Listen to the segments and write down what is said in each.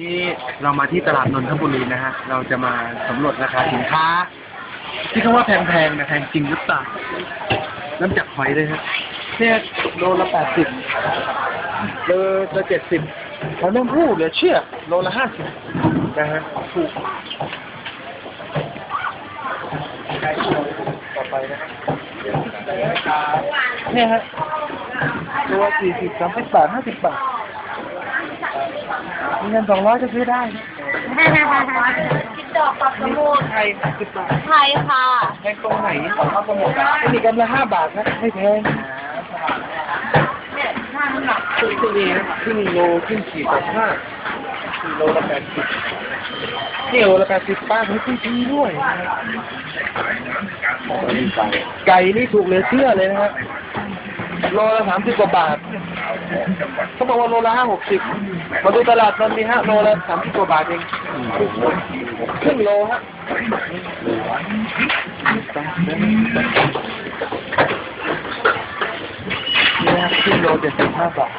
นี่เรามาที่ตลาดนนทบุรีนะฮะ เราจะมาสำรวจราคาสินค้า ที่เขาว่าแพงๆนะแพงจริงหรือเปล่าเริ่มจากหอยเลยครับเนี่ยโลละแปดสิบโลละเจ็ดสิบหอยแมงผู้เหลือเชื่อ โลละห้าสิบนะฮะถูกต่อไปนะฮะเนี่ยฮะตัวสี่สิบสามสิบบาทห้าสิบบาท เงินสองร้อยก็ซื้อได้คิดดอกปักสมุนไทยสิบบาทไทยค่ะแพงตรงไหนสองข้าวสมุนไม่มีกำละห้าบาทนะไม่แพงเนี่ยถ้ามันหนักครึ่งครึ่งนี้ครึ่งโลครึ่งขีดกับห้ากิโลละแปดสิบเนี่ยโลละแปดสิบป้าผมซื้อทีด้วยไก่นี่ถูกเหลยเชื่อเลยนะฮะ โลละสามสิบกว่าบาทเขาบอกว่าโลละห้าหกสิบมาดูตลาดมันมีฮะโลละสามสิบกว่าบาทเองครึ่งโลฮะนี่ครับครึ่งโลเจ็ดสิบห้าบาท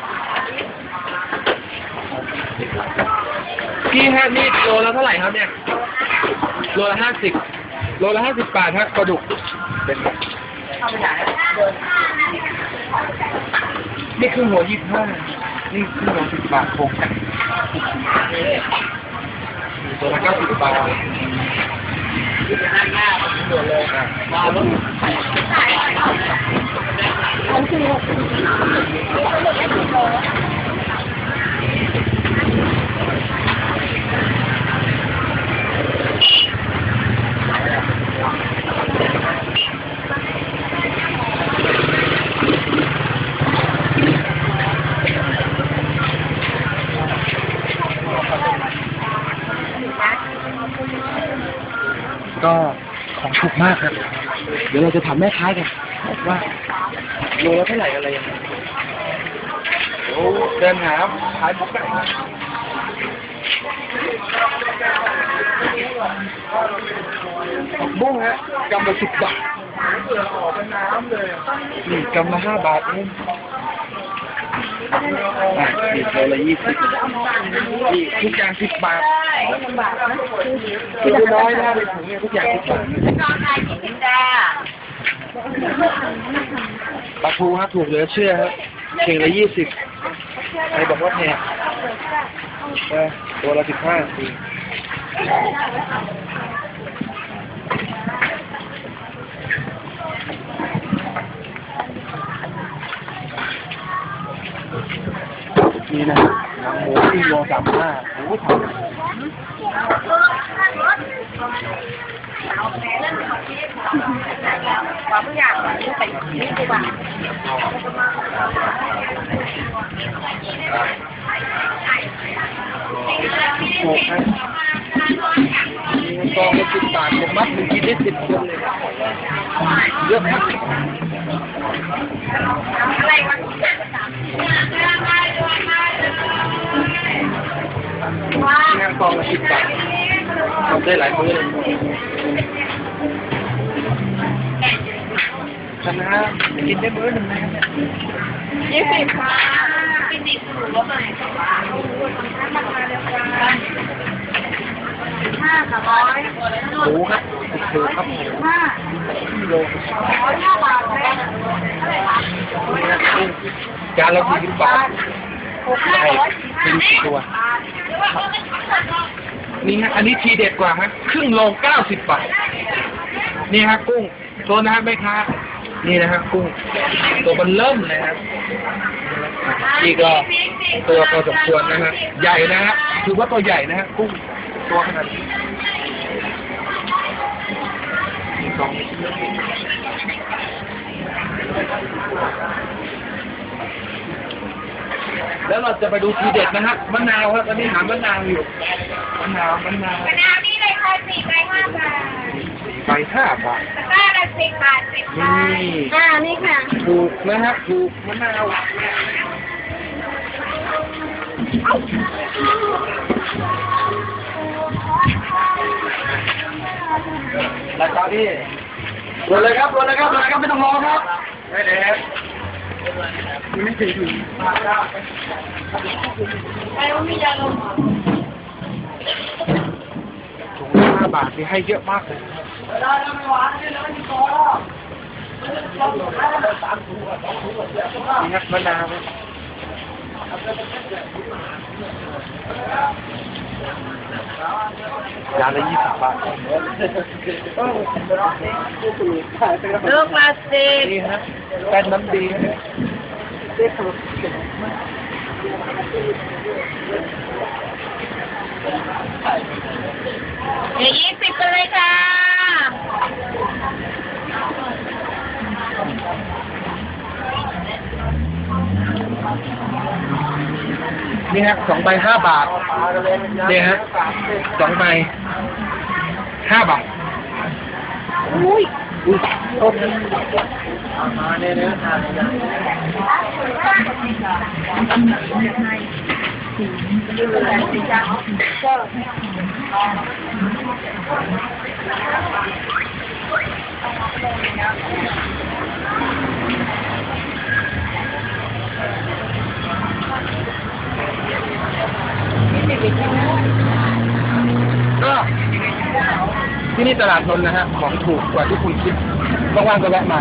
พี่ฮะนี่โลละเท่าไหร่ครับเนี่ย โลละห้าสิบโลละห้าสิบบาทฮะปลาดุกเป็นไง นี่คือหัวยี่สิบห้านี่คือหัวสิบบาทโคกตัวละเก้าสิบบาทที่จะนั่งหน้าตัวเลยอะมาลุ้นของค ก็ของถูกมากครับ เดี๋ยวเราจะถามแม่ค้ากันว่าโลละเท่าไหร่อะไรยังไงโอ้เดินหาขายหมูไก่ผักบุ้งฮะกำละสิบบาทนี่กำละห้าบาทเอง อะนี่โลละยี่สิบนี่ทุกอย่างสิบบาทคือน้อยนะในถุงเนี่ยทุกอย่างทุกอย่างน้องไทยกินจ้าปลาทูฮะถูกเหลือเชื่อครับเข่งละยี่สิบใครบอกว่าแพงเออตัวละสิบห้าสิ สามห้าโอ้โหความทุกอย่างนี่ไปนี่ดีกว่านะมีกองละสิบบาทผมมัดหนึ่งกินได้สิบคนเลยเยอะมาก องละสิบบาททำได้หลายมื้อเลยคณะกินได้มื้อหนึ่งนะครับยี่สิบค่ะกินดิบหรือว่าไงราคาเดียวกันห้าสามร้อยหมูครับถูกครับห้ากิโลร้อยห้าบาทแม่เท่าไหร่คะจานละสี่สิบบาทหกห้าร้อยเป็นสิบตัว นี่ฮะ อันนี้ทีเด็ดกว่าฮะ ครึ่งโลเก้าสิบบาท นี่ฮะ กุ้งโซนนะฮะแม่ค้านี่นะฮะกุ้ง ตัวมันเริ่มเลยครับนี่ก็ตัวพอสมควรนะฮะ ใหญ่นะฮะ ถือว่าตัวใหญ่นะฮะ กุ้ง ตัวขนาดนี้สอง แล้วเราจะไปดูทีเด็ดนะฮะมะนาวครับตอนนี้หามะนาวอยู่มะนาวมะนาวมะนาวนี่เลยค่ะสี่ใบห้าบาทไปห้าบาทตะกร้าละสิบบาทสิบนี่บาทอ่านี่ค่ะถูกนะครับถูกมะนาวราคาที่รวเลยครับรวเลยครับรวเลยครับไม่ต้องรอครับได้แล้วไม่ถึงถึงไปว่ามีย Chúng ta bản thì hay ghẹo mắc rồi. Nhắc vấn đà thôi. ยนี่ครับมะนาวจานละยี่สิบบาทลูกละสิบนี่ฮะแป้นน้ำดีเดี๋ยวยี่สิบไปเลยค่ะ นี่ฮะสองใบห้าบาทเนี่ยฮะสองใบห้าบาทอุ้ยอุ้ยโทษนะมาเที่นี่ตลาดนนท์นะฮะของถูกกว่าที่คุณคิดว่างๆก็แวะมา